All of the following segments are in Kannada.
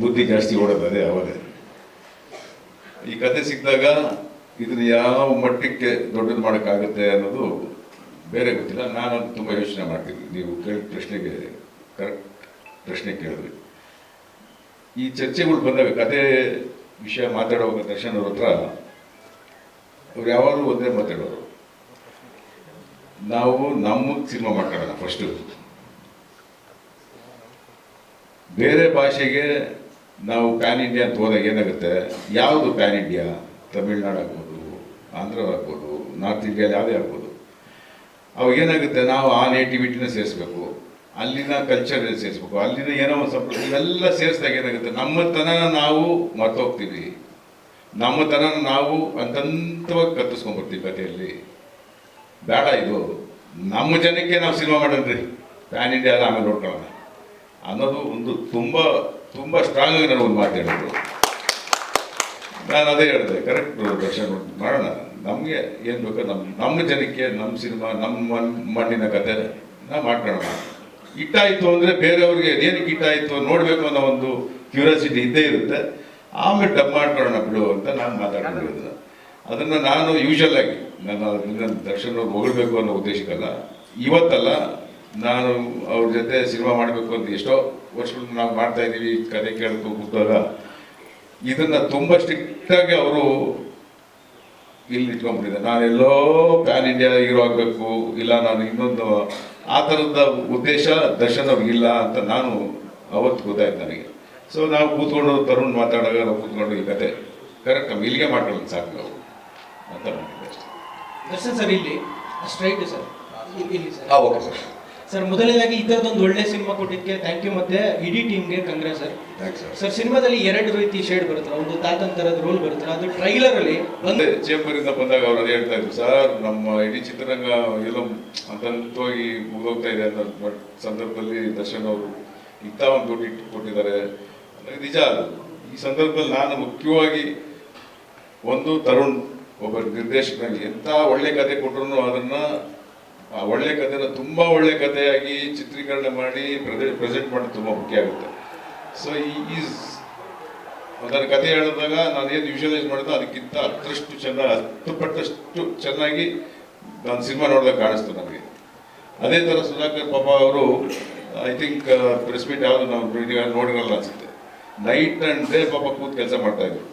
ಬುದ್ಧಿ ಜಾಸ್ತಿ ಓಡೋದು ಅದೇ ಅವಾಗ. ಈ ಕತೆ ಸಿಕ್ಕಿದಾಗ ಇದನ್ನ ಯಾವ ಮಟ್ಟಕ್ಕೆ ದೊಡ್ಡದು ಮಾಡೋಕ್ಕಾಗುತ್ತೆ ಅನ್ನೋದು ಬೇರೆ ಗೊತ್ತಿಲ್ಲ. ನಾನು ತುಂಬ ಯೋಚನೆ ಮಾಡ್ತೀನಿ ನೀವು ಕೇಳಿದ ಪ್ರಶ್ನೆಗೆ ಕರೆಕ್ಟ್ ಪ್ರಶ್ನೆ ಕೇಳಿದ್ರಿ. ಈ ಚರ್ಚೆಗಳು ಬಂದಾಗ, ಕತೆ ವಿಷಯ ಮಾತಾಡುವಾಗ ದರ್ಶನ್ ಅವ್ರ ಹತ್ರ ಅವ್ರು ಯಾವಾಗಲೂ ಒಂದೇ ಮಾತಾಡೋರು. ನಾವು ನಮ್ಮ ಸಿನಿಮಾ ಮಾಡ್ಕೊಳ್ಳೋಣ ಫಸ್ಟು ಬೇರೆ ಭಾಷೆಗೆ ನಾವು ಪ್ಯಾನ್ ಇಂಡಿಯಾ ಅಂತ ಹೋದಾಗ ಏನಾಗುತ್ತೆ? ಯಾವುದು ಪ್ಯಾನ್ ಇಂಡಿಯಾ? ತಮಿಳ್ನಾಡು ಆಗ್ಬೋದು, ಆಂಧ್ರ ಆಗ್ಬೋದು, ನಾರ್ತ್ ಇಂಡಿಯಾದಲ್ಲಿ ಯಾವುದೇ ಆಗ್ಬೋದು. ಅವಾಗ ಏನಾಗುತ್ತೆ? ನಾವು ಆ ನೇಟಿವಿಟಿನ ಸೇರಿಸ್ಬೇಕು. ಅಲ್ಲಿನ ಕಲ್ಚರ್ ಸೇರಿಸ್ಬೇಕು. ಅಲ್ಲಿನ ಏನೋ ಒಂದು ಸಂಪ್ರದಾಯ, ಇವೆಲ್ಲ ಸೇರಿಸಿದಾಗ ಏನಾಗುತ್ತೆ? ನಮ್ಮತನ ನಾವು ಮರ್ತೋಗ್ತೀವಿ ನಮ್ಮತನ ನಾವು ಅಂತಂತವಾಗಿ ಕತ್ತಿಸ್ಕೊಂಡ್ಬರ್ತೀವಿ ಕಥೆಯಲ್ಲಿ. ಬೇಡ ಇದು. ನಮ್ಮ ಜನಕ್ಕೆ ನಾವು ಸಿನಿಮಾ ಮಾಡೋಣ್ರಿ ಪ್ಯಾನ್ ಇಂಡಿಯಾ ಎಲ್ಲ ಆಮೇಲೆ ನೋಡ್ಕೊಳ್ಳೋಣ. ಅನ್ನೋದು ಒಂದು ತುಂಬ ತುಂಬ ಸ್ಟ್ರಾಂಗ್ ಆಗಿ ನಾನು ಒಂದು ಮಾತು ಹೇಳಿದ್ರು. ನಾನು ಅದೇ ಹೇಳಿದೆ ಕರೆಕ್ಟ್ ದರ್ಶನ್, ಮಾಡೋಣ. ನಮಗೆ ಏನು ಬೇಕೋ ನಮ್ಮ ನಮ್ಮ ಜನಕ್ಕೆ ನಮ್ಮ ಸಿನಿಮಾ ನಮ್ಮ ಮಣ್, ಮಣ್ಣಿನ ಕತೆ, ನಾ ಮಾಡ್ಕೊಳ್ಳೋಣ. ಇಟ್ಟಾಯಿತು ಅಂದರೆ ಬೇರೆಯವ್ರಿಗೆ ಏನಕ್ಕೆ ಇಟ್ಟಾಯಿತು ನೋಡಬೇಕು ಅನ್ನೋ ಒಂದು ಕ್ಯೂರಿಯಾಸಿಟಿ ಇದ್ದೇ ಇರುತ್ತೆ. ಆಮೇಲೆ ಡಬ್ ಮಾಡ್ಕೊಳ್ಳೋಣ ಬಿಡು ಅಂತ ನಾನು ಮಾತಾಡ್ಕೊಂಡಿರೋದು ಅದನ್ನು ನಾನು ಯೂಶಲ್ ಆಗಿ, ನಾನು ಅದರಿಂದ ದರ್ಶನ ಹೊಗಳ್ಬೇಕು ಅನ್ನೋ ಉದ್ದೇಶಕ್ಕಲ್ಲ, ಇವತ್ತಲ್ಲ ನಾನು ಅವ್ರ ಜೊತೆ ಸಿನಿಮಾ ಮಾಡಬೇಕು ಅಂತ ಎಷ್ಟೋ ವರ್ಷಗಳು ನಾವು ಮಾಡ್ತಾ ಇದ್ದೀವಿ ಕತೆ ಕೇಳಕ್ಕೆ ಕೂತಾಗ ಇದನ್ನ ತುಂಬ ಸ್ಟ್ರಿಕ್ಟ್ ಆಗಿ ಅವರು ಇಲ್ಲಿ ಇಟ್ಕೊಂಡ್ಬಿಟ್ಟಿದೆ ನಾನೆಲ್ಲೋ ಪ್ಯಾನ್ ಇಂಡಿಯಾ ಹೀರೋ ಆಗಬೇಕು ಇಲ್ಲ ನಾನು ಇನ್ನೊಂದು ಆ ಥರದ ಉದ್ದೇಶ ದರ್ಶನ್ ಇಲ್ಲ ಅಂತ ನಾನು ಅವತ್ತು ಗೊತ್ತಾಯ್ತು ನನಗೆ. ಸೊ ನಾವು ಕೂತ್ಕೊಂಡು ತರುಣ್ ಮಾತಾಡಾಗ ನಾವು ಕೂತ್ಕೊಂಡು ಈ ಕತೆ ಕರೆಕ್ಟ್ ನಮ್ಮ ಇಲ್ಲಿಗೆ ಮಾಡ್ಕೊಳ್ಳೋದು ಸಾಕು ನಾವು ಅಂತ ಮಾಡಿದ್ದೆ ಅಷ್ಟೇ. ದರ್ಶನ್ ಸರ್ ಇಲ್ಲಿ ಸ್ಟ್ರೈಟ್ ಸರ್? ಇಲ್ಲಿ ಸರ್. ಹಾಂ ಓಕೆ ಸರ್. ಸರ್ ಮೊದಲನೇದಾಗಿ ಈ ಥರದೊಂದು ಒಳ್ಳೆ ಸಿನಿಮಾ ಕೊಟ್ಟಿದ್ದಕ್ಕೆ ಥ್ಯಾಂಕ್ ಯು ಮತ್ತೆ ಇಡೀ ಟೀಮ್ಗೆ ಕಂಗ್ರೆಸ್ ಸರ್ ಸರ್ ಸರ್ ಸಿನಿಮಾದಲ್ಲಿ ಎರಡು ರೀತಿ ಶೇಡ್ ಬರುತ್ತಲ್ಲ ಒಂದು ತಾತಂತರದ ರೋಲ್ ಬರುತ್ತಲ್ಲ ಅದು ಟ್ರೈಲರ್ ಅಲ್ಲಿ ಬಂದು ಚೇಂಬರಿಂದ ಬಂದಾಗ ಅವ್ರು ಅದೇ ಹೇಳ್ತಾ ಇದ್ರು ಸರ್ ನಮ್ಮ ಇಡೀ ಚಿತ್ರರಂಗ ಎಲ್ಲೋ ಅದಂತವಾಗಿ ಮುಗಿದೋಗ್ತಾ ಇದೆ ಅಂತ ಸಂದರ್ಭದಲ್ಲಿ ದರ್ಶನ್ ಅವರು ಇಂಥ ಒಂದು ದುಡ್ಡು ಇಟ್ಟು ಕೊಟ್ಟಿದ್ದಾರೆ. ನಿಜ ಅದು. ಈ ಸಂದರ್ಭದಲ್ಲಿ ನಾನು ಮುಖ್ಯವಾಗಿ ಒಂದು ತರುಣ್ ಒಬ್ಬ ನಿರ್ದೇಶಕರಲ್ಲಿ ಎಂಥ ಒಳ್ಳೆ ಕತೆ ಕೊಟ್ಟರು ಅದನ್ನ ಆ ಒಳ್ಳೆ ಕಥೆನ ತುಂಬ ಒಳ್ಳೆ ಕಥೆಯಾಗಿ ಚಿತ್ರೀಕರಣ ಮಾಡಿ ಪ್ರೆಸೆಂಟ್ ಮಾಡೋದು ತುಂಬ ಮುಖ್ಯ ಆಗುತ್ತೆ. ಸೊ ಈಸ್ ನಾನು ಕಥೆ ಹೇಳಿದಾಗ ನಾನು ಏನು ವಿಜುವಲೈಸ್ ಮಾಡಿದ್ದು ಅದಕ್ಕಿಂತ ಹತ್ತರಷ್ಟು ಚೆನ್ನಾಗಿ ಹತ್ತು ಪಟ್ಟಷ್ಟು ಚೆನ್ನಾಗಿ ನಾನು ಸಿನಿಮಾ ನೋಡಿದಾಗ ಕಾಣಿಸ್ತು ನನಗೆ ಅದೇ ಥರ ಸುಧಾಕರ್ ಪಾಪ ಅವರು ಐ ಥಿಂಕ್ ಪ್ರೆಸ್ ಮೀಟ್ ಯಾವುದು ನಾವು ನೋಡಿರಲ್ಲ ಅನಿಸುತ್ತೆ. ನೈಟ್ ಆ್ಯಂಡ್ ಡೇ ಪಾಪ ಕೂತ್ ಕೆಲಸ ಮಾಡ್ತಾ ಇದ್ರು.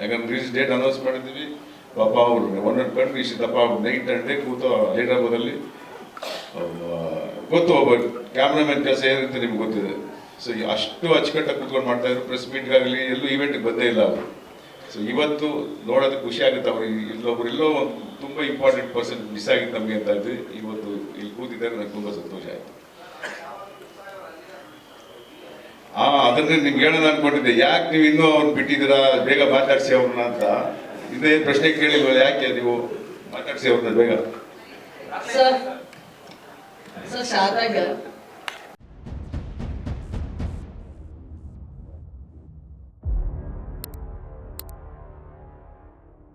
ಯಾಕಂದ್ರೆ ರಿಲೀಸ್ ಡೇಟ್ ಅನೌನ್ಸ್ ಮಾಡಿದ್ವಿ ಪಾಪ ಅವರು ಒಂದೊಂದು ಕಂಟ್ರಿ ಇಷ್ಟಪ್ಪ ನೈಟ್ ಅಂಡೇ ಕೂತು ಹೈದ್ರಾಬಾದಲ್ಲಿ ಗೊತ್ತು ಒಬ್ಬ ಕ್ಯಾಮ್ರಾಮನ್ ಕೆಲಸ ಏನಿರುತ್ತೆ ನಿಮ್ಗೆ ಗೊತ್ತಿದೆ. ಸೊ ಅಷ್ಟು ಅಚ್ಚುಕಟ್ಟಾಗಿ ಕೂತ್ಕೊಂಡು ಮಾಡ್ತಾ ಇದ್ರು ಪ್ರೆಸ್ ಮೀಟ್ಗಾಗಲಿ ಎಲ್ಲೂ ಈವೆಂಟ್ಗೆ ಬಂದೇ ಇಲ್ಲ ಅವರು. ಸೊ ಇವತ್ತು ನೋಡೋದಕ್ಕೆ ಖುಷಿ ಆಗುತ್ತೆ ಅವರು. ಇಲ್ಲೊಬ್ರು ಎಲ್ಲೋ ಒಂದು ತುಂಬ ಇಂಪಾರ್ಟೆಂಟ್ ಪರ್ಸನ್ ಮಿಸ್ ಆಗಿತ್ತು ನಮಗೆ ಅಂತ ಇದ್ವಿ ಇವತ್ತು ಇಲ್ಲಿ ಕೂತಿದ್ದಾರೆ ನನಗೆ ತುಂಬ ಸಂತೋಷ ಆಯಿತು. ಆ, ಅದನ್ನೇ ನಿಮ್ಗೆ ಹೇಳೋಣ ಅನ್ಕೊಂಡಿದ್ದೆ. ಯಾಕೆ ನೀವು ಇನ್ನೂ ಅವ್ರು ಬಿಟ್ಟಿದ್ದೀರಾ? ಬೇಗ ಮಾತಾಡ್ಸಿ ಅವ್ರನ್ನ ಅಂತ. ಇದೇ ಪ್ರಶ್ನೆ ಕೇಳಿಲ್ವಲ್ಲ ಯಾಕೆ ನೀವು ಮಾತಾಡ್ಸಿ ಅವ್ರನ್ನ ಬೇಗ? Sir sir ಶಾದಾಗ